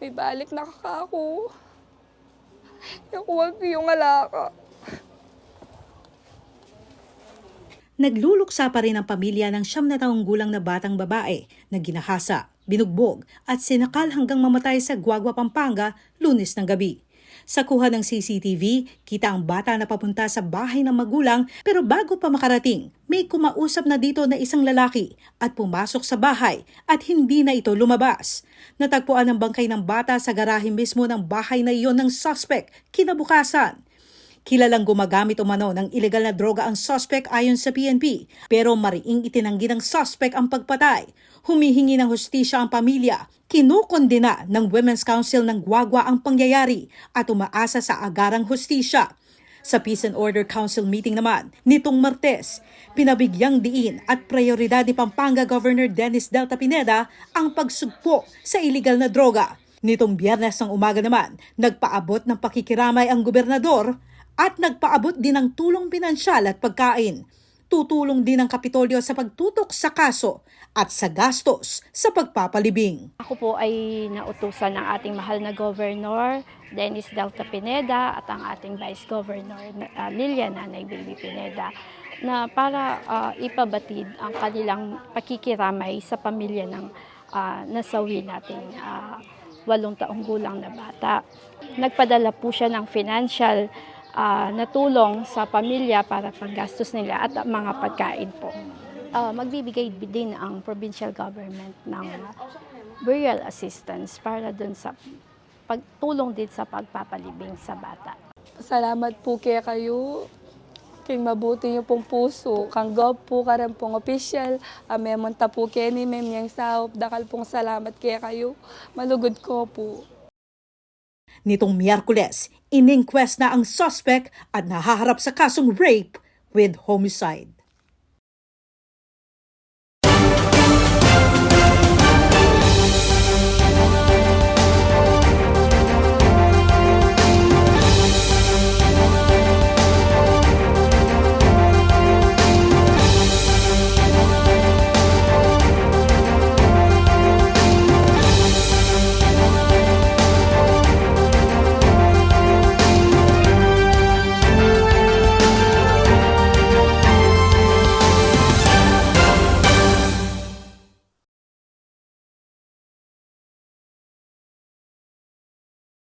May balik na kako. Nakuha ko yung alaka. Nagluluksa pa rin ang pamilya ng siyam na taong gulang na batang babae na ginahasa, binugbog at sinakal hanggang mamatay sa Guagua, Pampanga lunes ng gabi. Sa kuha ng CCTV, kita ang bata na papunta sa bahay ng magulang pero bago pa makarating, may kumausap na dito na isang lalaki at pumasok sa bahay at hindi na ito lumabas. Natagpuan ang bangkay ng bata sa garahe mismo ng bahay na iyon ng suspect kinabukasan. Kilalang gumagamit umano ng ilegal na droga ang suspect ayon sa PNP, pero mariing itinanggi ng suspect ang pagpatay. Humihingi ng hustisya ang pamilya, kinukondena ng Women's Council ng Guagua ang pangyayari at umaasa sa agarang hustisya. Sa Peace and Order Council meeting naman, nitong Martes, pinabigyang diin at prioridad ni Pampanga Governor Dennis Delta Pineda ang pagsugpo sa iligal na droga. Nitong biyernes ng umaga naman, nagpaabot ng pakikiramay ang gobernador at nagpaabot din ng tulong pinansyal at pagkain. Tutulong din ang Kapitolyo sa pagtutok sa kaso at sa gastos sa pagpapalibing. Ako po ay nautusan ng ating mahal na Governor Dennis Delta Pineda at ang ating Vice Governor uh, Lilian Nanay Baby Pineda na para ah, ipabatid ang kanilang pakikiramay sa pamilya ng ah, nasawi nating ah, walong taong gulang na bata. Nagpadala po siya ng financial ah, na tulong sa pamilya para panggastos nila at mga pagkain po. Ah, magbibigay din ang provincial government ng burial assistance para dun sa pagtulong din sa pagpapalibing sa bata. Salamat po kaya kayo. King mabuti niyo pong puso. Kang gov po ka rin pong official. Amemon ta po kaya ni Mem Yang Saop. Dakal pong salamat kaya kayo. Malugod ko po. Nitong Miyerkules, iningquest na ang suspect at nahaharap sa kasong rape with homicide.